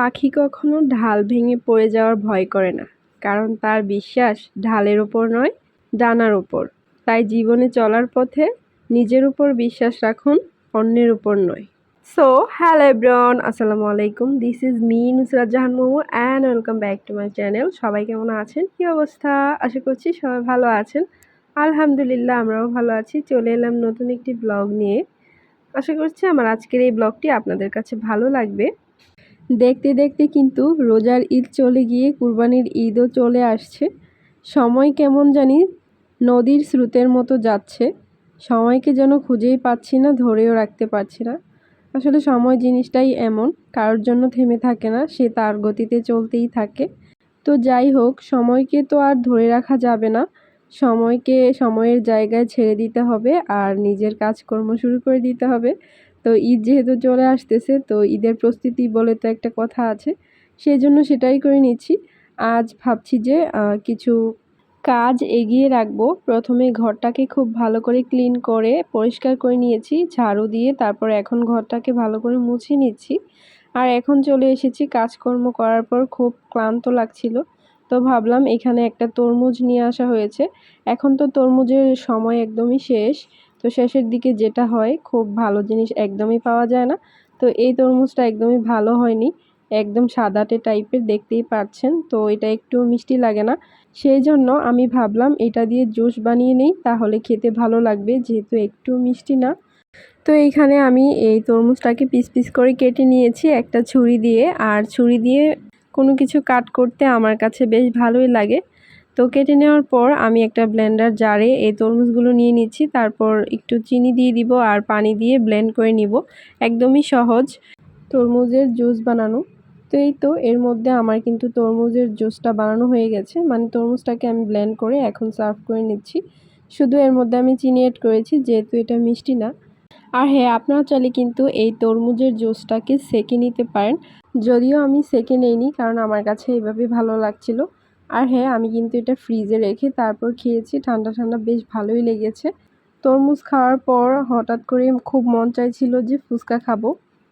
পাখি কখনো ঢাল ভেঙে পড়ে যাওয়ার ভয় করে না, কারণ তার বিশ্বাস ঢালের ওপর নয়, ডানার ওপর। তাই জীবনে চলার পথে নিজের উপর বিশ্বাস রাখুন, অন্যের উপর নয়। সো হ্যালো এভরিওয়ান আসসালামু আলাইকুম। This is me Nusrat Jahan Momo and welcome back to my channel সবাই কেমন আছেন? কী অবস্থা? আশা করছি সবাই ভালো আছেন। আলহামদুলিল্লাহ, আমরাও ভালো আছি। চলে এলাম নতুন একটি ব্লগ নিয়ে। আশা করছি আমার আজকের এই ব্লগটি আপনাদের কাছে ভালো লাগবে। দেখতে দেখতে কিন্তু রোজার ঈদ চলে গিয়ে কুরবানির ঈদও চলে আসছে। সময় কেমন জানি নদীর স্রোতের মতো যাচ্ছে। সময়কে যেন খুঁজেই পাচ্ছি না, ধরেও রাখতে পারছি না। আসলে সময় জিনিসটাই এমন, কারোর জন্য থেমে থাকে না, সে তার গতিতে চলতেই থাকে। তো যাই হোক, সময়কে তো আর ধরে রাখা যাবে না। সময়কে সময়ের জায়গায় ছেড়ে দিতে হবে আর নিজের কাজকর্ম শুরু করে দিতে হবে। তো ঈদ যেহেতু চলে আসতেছে, তো ঈদের প্রস্তুতি বলে তো একটা কথা আছে। সেই জন্য সেটাই করে নিচ্ছি। আজ ভাবছি যে কিছু কাজ এগিয়ে রাখব। প্রথমে ঘরটাকে খুব ভালো করে ক্লিন করে, পরিষ্কার করে নিয়েছি, ঝাড়ু দিয়ে তারপর এখন ঘরটাকে ভালো করে মুছে নিচ্ছি। আর এখন চলে এসেছি, কাজকর্ম করার পর খুব ক্লান্ত লাগছিল। তো ভাবলাম এখানে একটা তরমুজ নিয়ে আসা হয়েছে। এখন তো তরমুজের সময় একদমই শেষ। তো শেষের দিকে যেটা হয়, খুব ভালো জিনিস একদমই পাওয়া যায় না। তো এই তরমুজটা একদমই ভালো হয়নি। একদম সাদাটে টাইপের দেখতেই পাচ্ছেন। তো এটা একটু মিষ্টি লাগে না। সেই জন্য আমি ভাবলাম এটা দিয়ে জুস বানিয়ে নিই, তাহলে খেতে ভালো লাগবে, যেহেতু একটু মিষ্টি না। তো এইখানে আমি এই তরমুজটাকে পিস পিস করে কেটে নিয়েছি একটা ছুরি দিয়ে। আর ছুরি দিয়ে কোনো কিছু কাট করতে আমার কাছে বেশ ভালোই লাগে। তো কেটে নেওয়ার পর আমি একটা ব্লেন্ডার জারে এই তরমুজগুলো নিয়ে নিচ্ছি। তারপর একটু চিনি দিয়ে দিব আর পানি দিয়ে ব্লেন্ড করে নিব। একদমই সহজ তরমুজের জুস বানানো। তো এই তো, এর মধ্যে আমার কিন্তু তরমুজের জুসটা বানানো হয়ে গেছে। মানে তরমুজটাকে আমি ব্লেন্ড করে এখন সার্ভ করে নিচ্ছি। শুধু এর মধ্যে আমি চিনি এড করেছি, যেহেতু এটা মিষ্টি না। আর হ্যাঁ আপনারা চাইলে কিন্তু এই তরমুজের জুসটাকে সেকে নিতে পারেন। যদিও আমি সেকে নেইনি, কারণ আমার কাছে এভাবে ভালো লাগছিল। আর হ্যাঁ আমি কিন্তু এটা ফ্রিজে রেখে তারপর খেয়েছি। ঠান্ডা ঠান্ডা বেশ ভালোই লেগেছে। তরমুজ খাওয়ার পর হঠাৎ করে খুব মন চাইছিল যে ফুচকা খাব।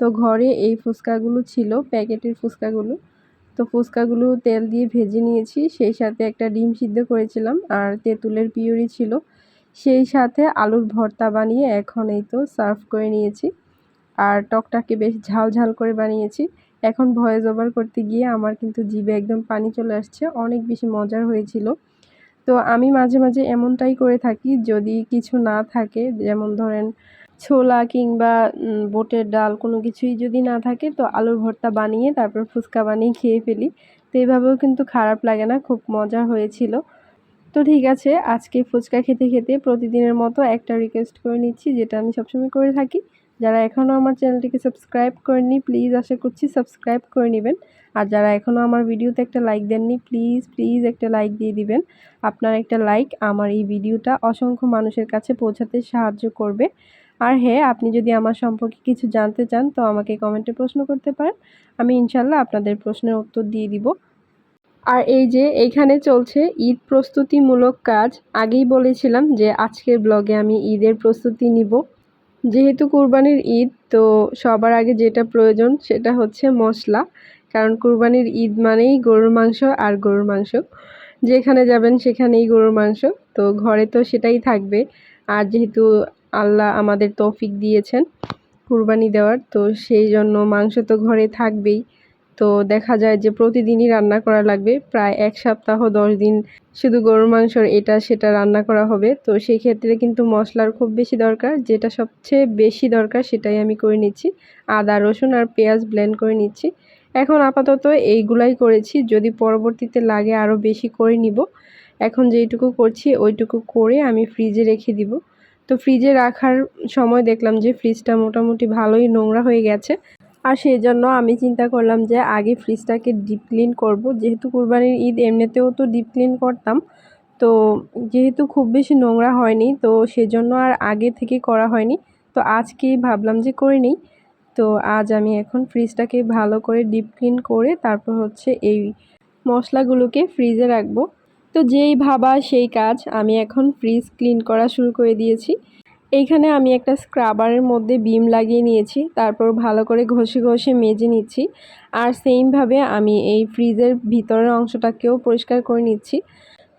তো ঘরে এই ফুচকাগুলো ছিল, প্যাকেটের ফুচকাগুলো। তো ফুচকাগুলো তেল দিয়ে ভেজে নিয়েছি, সেই সাথে একটা ডিম সিদ্ধ করেছিলাম আর তেঁতুলের পিউরি ছিল। সেই সাথে আলুর ভর্তা বানিয়ে এখন এই তো সার্ভ করে নিয়েছি। আর টকটাকে বেশ ঝাল ঝাল করে বানিয়েছি। এখন ভয়েস ওভার করতে গিয়ে আমার কিন্তু জিভে একদম পানি চলে আসছে, অনেক বেশি মজার হয়েছিল। তো আমি মাঝে মাঝে এমনটাই করে থাকি, যদি কিছু না থাকে, যেমন ধরেন ছোলা কিংবা বোটের ডাল কোনো কিছুই যদি না থাকে, তো আলুর ভর্তা বানিয়ে তারপর ফুচকা বানিয়ে খেয়ে ফেলি। তো এইভাবেও কিন্তু খারাপ লাগে না, খুব মজা হয়েছিল। তো ঠিক আছে, আজকে ফুচকা খেতে খেতে প্রতিদিনের মতো একটা রিকোয়েস্ট করে নিচ্ছি, যেটা আমি সবসময় করে থাকি। যারা এখনও আমার চ্যানেলটিকে সাবস্ক্রাইব করেননি প্লিজ আশা করছি সাবস্ক্রাইব করে নেবেন। আর যারা এখনও আমার ভিডিওতে একটা লাইক দেননি প্লিজ প্লিজ একটা লাইক দিয়ে দিবেন। আপনার একটা লাইক আমার এই ভিডিওটা অসংখ্য মানুষের কাছে পৌঁছাতে সাহায্য করবে। আর হ্যাঁ আপনি যদি আমার সম্পর্কে কিছু জানতে চান, তো আমাকে কমেন্টে প্রশ্ন করতে পারেন। আমি ইনশাল্লাহ আপনাদের প্রশ্নের উত্তর দিয়ে দিব। আর এই যে এইখানে চলছে ঈদ প্রস্তুতিমূলক কাজ, আগেই বলেছিলাম যে আজকের ব্লগে আমি ঈদের প্রস্তুতি নিব। যেহেতু কুরবানির ঈদ, তো সবার আগে যেটা প্রয়োজন সেটা হচ্ছে মশলা। কারণ কুরবানির ঈদ মানেই গরুর মাংস আর গরুর মাংস। যেখানে যাবেন সেখানেই গরুর মাংস। তো ঘরে তো সেটাই থাকবে। আর যেহেতু আল্লাহ আমাদের তৌফিক দিয়েছেন কুরবানি দেওয়ার, তো সেই জন্য মাংস তো ঘরে থাকবেই। তো দেখা যায় যে প্রতিদিনই রান্না করা লাগবে। প্রায় এক সপ্তাহ, দশ দিন শুধু গরুর মাংসর এটা সেটা রান্না করা হবে। তো সেই ক্ষেত্রে কিন্তু মশলার খুব বেশি দরকার। যেটা সবচেয়ে বেশি দরকার সেটাই আমি করে নিচ্ছি। আদা, রসুন আর পেঁয়াজ ব্লেন্ড করে নিচ্ছি। এখন আপাতত এইগুলাই করেছি। যদি পরবর্তীতে লাগে আরও বেশি করে নিব। এখন যেইটুকু করছি ওইটুকু করে আমি ফ্রিজে রেখে দিব। তো ফ্রিজে রাখার সময় দেখলাম যে ফ্রিজটা মোটামুটি ভালোই নোংরা হয়ে গেছে। আর সেই জন্য আমি চিন্তা করলাম যে আগে ফ্রিজটাকে ডিপ ক্লিন করব। যেহেতু কুরবানির ঈদ, এমনিতেও তো ডিপ ক্লিন করতাম। তো যেহেতু খুব বেশি নোংরা হয়নি, তো সেজন্য আর আগে থেকে করা হয়নি। তো আজকেই ভাবলাম যে করে নিই। তো আজ আমি এখন ফ্রিজটাকে ভালো করে ডিপ ক্লিন করে তারপর হচ্ছে এই মশলাগুলোকে ফ্রিজে রাখব। তো যেই ভাবা সেই কাজ আমি এখন ফ্রিজ ক্লিন করা শুরু করে দিয়েছি। এইখানে আমি একটা স্ক্রাবারের মধ্যে বিম লাগিয়ে নিয়েছি, তারপর ভালো করে ঘষে ঘষে মেজে নিচ্ছি, আর সেমভাবে আমি এই ফ্রিজের ভিতরের অংশটাকেও পরিষ্কার করে নিচ্ছি।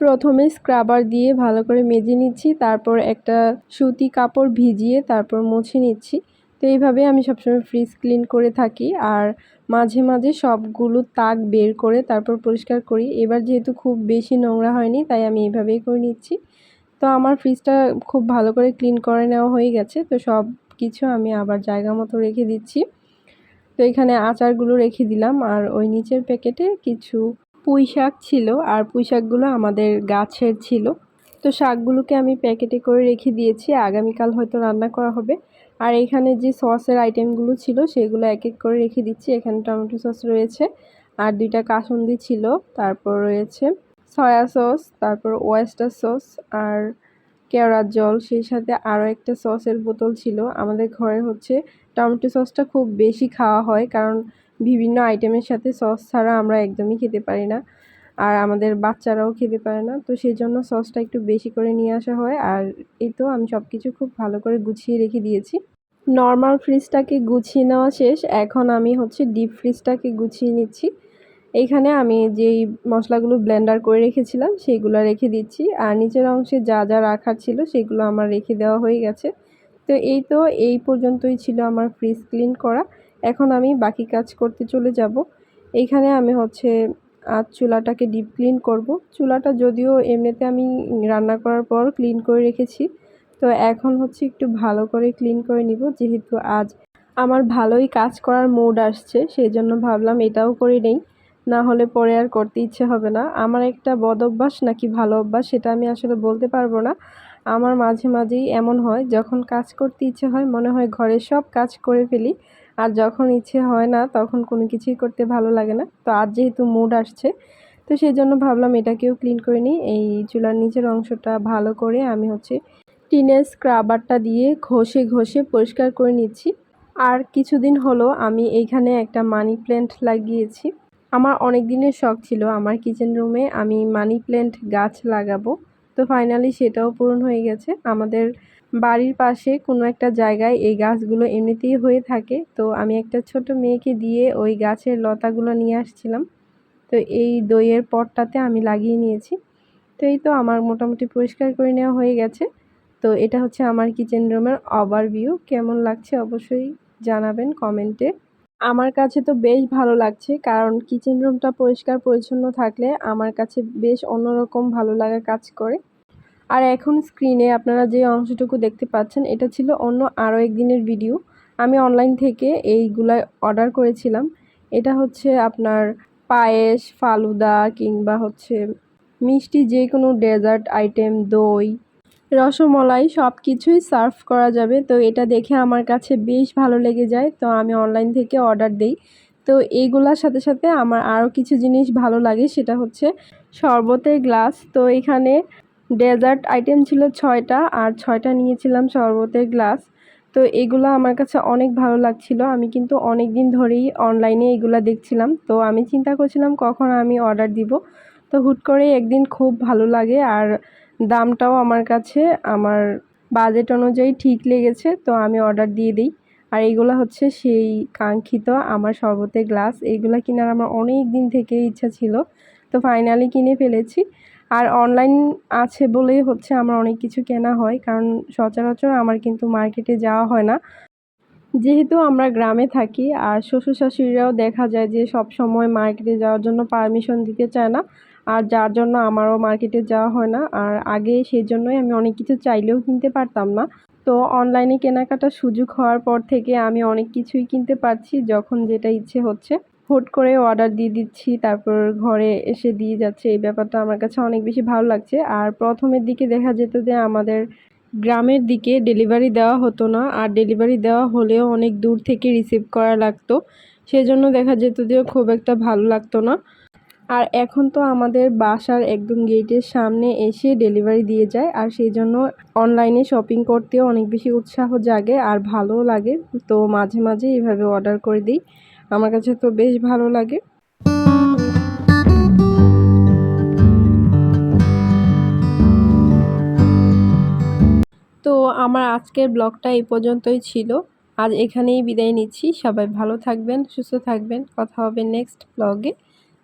প্রথমে স্ক্রাবার দিয়ে ভালো করে মেজে নিচ্ছি, তারপর একটা সুতি কাপড় ভিজিয়ে তারপর মুছে নিচ্ছি। তো এইভাবে আমি সবসময় ফ্রিজ ক্লিন করে থাকি, আর মাঝে মাঝে সবগুলো তাক বের করে তারপর পরিষ্কার করি। এবার যেহেতু খুব বেশি নোংরা হয়নি, তাই আমি এইভাবেই করে নিচ্ছি। তো আমার ফ্রিজটা খুব ভালো করে ক্লিন করে নেওয়া হয়ে গেছে। তো সব কিছু আমি আবার জায়গা মতো রেখে দিচ্ছি। তো এখানে আচারগুলো রেখে দিলাম। আর ওই নিচের প্যাকেটে কিছু পুঁই শাক ছিল। আর পুঁই শাকগুলো আমাদের গাছের ছিল। তো শাকগুলোকে আমি প্যাকেটে করে রেখে দিয়েছি। আগামীকাল হয়তো রান্না করা হবে। আর এখানে যে সসের আইটেমগুলো ছিল, সেগুলো এক এক করে রেখে দিচ্ছি। এখানে টমেটো সস রয়েছে। আর দুইটা কাসুন্দি ছিল। তারপর রয়েছে সয়া সস তারপর ওয়েস্টার সস আর কেওড়ার জল, সেই সাথে আরও একটা সসের বোতল ছিল। আমাদের ঘরে হচ্ছে টমেটো সসটা খুব বেশি খাওয়া হয়, কারণ বিভিন্ন আইটেমের সাথে সস ছাড়া আমরা একদমই খেতে পারি না। আর আমাদের বাচ্চারাও খেতে পারে না, তো সেই জন্য সসটা একটু বেশি করে নিয়ে আসা হয়। আর এই তো আমি সব কিছু খুব ভালো করে গুছিয়ে রেখে দিয়েছি। নর্মাল ফ্রিজটাকে গুছিয়ে নেওয়া শেষ, এখন আমি হচ্ছে ডিপ ফ্রিজটাকে গুছিয়ে নিচ্ছি। এইখানে আমি যেই মশলাগুলো ব্লেন্ডার করে রেখেছিলাম, সেইগুলো রেখে দিচ্ছি। আর নিচের অংশে যা যা রাখার ছিল, সেগুলো আমার রেখে দেওয়া হয়ে গেছে। তো এই তো, এই পর্যন্তই ছিল আমার ফ্রিজ ক্লিন করা। এখন আমি বাকি কাজ করতে চলে যাব। এইখানে আমি হচ্ছে আজ চুলাটাকে ডিপ ক্লিন করব। চুলাটা যদিও এমনিতে আমি রান্না করার পর ক্লিন করে রেখেছি। তো এখন হচ্ছে একটু ভালো করে ক্লিন করে নিব, যেহেতু আজ আমার ভালোই কাজ করার মোড আসছে, সেই জন্য ভাবলাম এটাও করে নেই। না হলে পরে আর করতে ইচ্ছে হবে না। আমার একটা বদ অভ্যাস নাকি ভালো অভ্যাস সেটা আমি আসলে বলতে পারব না। আমার মাঝে মাঝেই এমন হয়, যখন কাজ করতে ইচ্ছে হয় মনে হয় ঘরের সব কাজ করে ফেলি, আর যখন ইচ্ছে হয় না তখন কোনো কিছুই করতে ভালো লাগে না। তো আজ যেহেতু মুড আসছে, তো সেই জন্য ভাবলাম এটাকেও ক্লিন করে নিই। এই চুলার নিচের অংশটা ভালো করে আমি হচ্ছে টিনের স্ক্রাবারটা দিয়ে ঘষে ঘষে পরিষ্কার করে নিচ্ছি। আর কিছুদিন হলো আমি এইখানে একটা মানি প্ল্যান্ট লাগিয়েছি। আমার অনেক দিনের শখ ছিল আমার কিচেন রুমে আমি মানি প্ল্যান্ট গাছ লাগাবো। তো ফাইনালি সেটাও পূরণ হয়ে গেছে। আমাদের বাড়ির পাশে কোনো একটা জায়গায় এই গাছগুলো এমনিতেই হয়ে থাকে। তো আমি একটা ছোট মেয়েকে দিয়ে ওই গাছের লতাগুলো নিয়ে আসছিলাম। তো এই দইয়ের পটটাতে আমি লাগিয়ে নিয়েছি। তো এই তো আমার মোটামুটি পরিষ্কার করে নেওয়া হয়ে গেছে। তো এটা হচ্ছে আমার কিচেন রুমের ওভারভিউ কেমন লাগছে অবশ্যই জানাবেন কমেন্টে। আমার কাছে তো বেশ ভালো লাগছে, কারণ কিচেন রুমটা পরিষ্কার পরিচ্ছন্ন থাকলে আমার কাছে বেশ অন্যরকম ভালো লাগা কাজ করে। আর এখন স্ক্রিনে আপনারা যে অংশটুকু দেখতে পাচ্ছেন, এটা ছিল অন্য আরও একদিনের ভিডিও আমি অনলাইন থেকে এইগুলা অর্ডার করেছিলাম। এটা হচ্ছে আপনার পায়েস, ফালুদা কিংবা হচ্ছে মিষ্টি যে কোনো ডেজার্ট আইটেম দই রসমলাই সব কিছুই সার্ভ করা যাবে। তো এটা দেখে আমার কাছে বেশ ভালো লেগে যায়। তো আমি অনলাইন থেকে অর্ডার দিই। তো এইগুলার সাথে সাথে আমার আরও কিছু জিনিস ভালো লাগে, সেটা হচ্ছে শরবতের গ্লাস। তো এখানে ডেজার্ট আইটেম ছিল ছয়টা, আর ছয়টা নিয়েছিলাম শরবতের গ্লাস। তো এগুলো আমার কাছে অনেক ভালো লাগছিল। আমি কিন্তু অনেক দিন ধরেই অনলাইনে এগুলো দেখছিলাম। তো আমি চিন্তা করছিলাম, কখন আমি অর্ডার দিব? তো হুট করে একদিন খুব ভালো লাগে। আর দামটাও আমার কাছে, আমার বাজেট অনুযায়ী ঠিক লেগেছে, তো আমি অর্ডার দিয়ে দিই। আর এইগুলো হচ্ছে সেই কাঙ্ক্ষিত আমার শরবতের গ্লাস এইগুলো কেনার আমার অনেক দিন থেকে ইচ্ছা ছিল, তো ফাইনালি কিনে ফেলেছি। আর অনলাইন আছে বলেই হচ্ছে আমার অনেক কিছু কেনা হয়, কারণ সচরাচর আমার কিন্তু মার্কেটে যাওয়া হয় না। যেহেতু আমরা গ্রামে থাকি, আর শ্বশুর শাশুড়িরাও দেখা যায় যে সব সময় মার্কেটে যাওয়ার জন্য পারমিশন দিতে চায় না আর যার জন্য আমারও মার্কেটে যাওয়া হয় না। আর আগে সেই জন্যই আমি অনেক কিছু চাইলেও কিনতে পারতাম না। তো অনলাইনে কেনাকাটার সুযোগ হওয়ার পর থেকে আমি অনেক কিছুই কিনতে পারছি, যখন যেটা ইচ্ছে হচ্ছে। হুট করে অর্ডার দিয়ে দিচ্ছি, তারপর ঘরে এসে দিয়ে যাচ্ছে। এই ব্যাপারটা আমার কাছে অনেক বেশি ভালো লাগছে। আর প্রথমের দিকে দেখা যেত যে আমাদের গ্রামের দিকে ডেলিভারি দেওয়া হতো না। আর ডেলিভারি দেওয়া হলেও অনেক দূর থেকে রিসিভ করা লাগতো। সেজন্য দেখা যেত যে খুব একটা ভালো লাগতো না। আর এখন তো আমাদের বাসার একদম গেটের সামনে এসে ডেলিভারি দিয়ে যায়, আর সেই জন্য অনলাইনে শপিং করতেও অনেক বেশি উৎসাহ জাগে আর ভালোও লাগে। তো মাঝে মাঝে এইভাবে অর্ডার করে দিই। আমার কাছে তো বেশ ভালো লাগে। তো আমার আজকের ব্লগটা এই পর্যন্তই ছিল। আজ এখানেই বিদায় নিচ্ছি। সবাই ভালো থাকবেন, সুস্থ থাকবেন। কথা হবে নেক্সট ব্লগে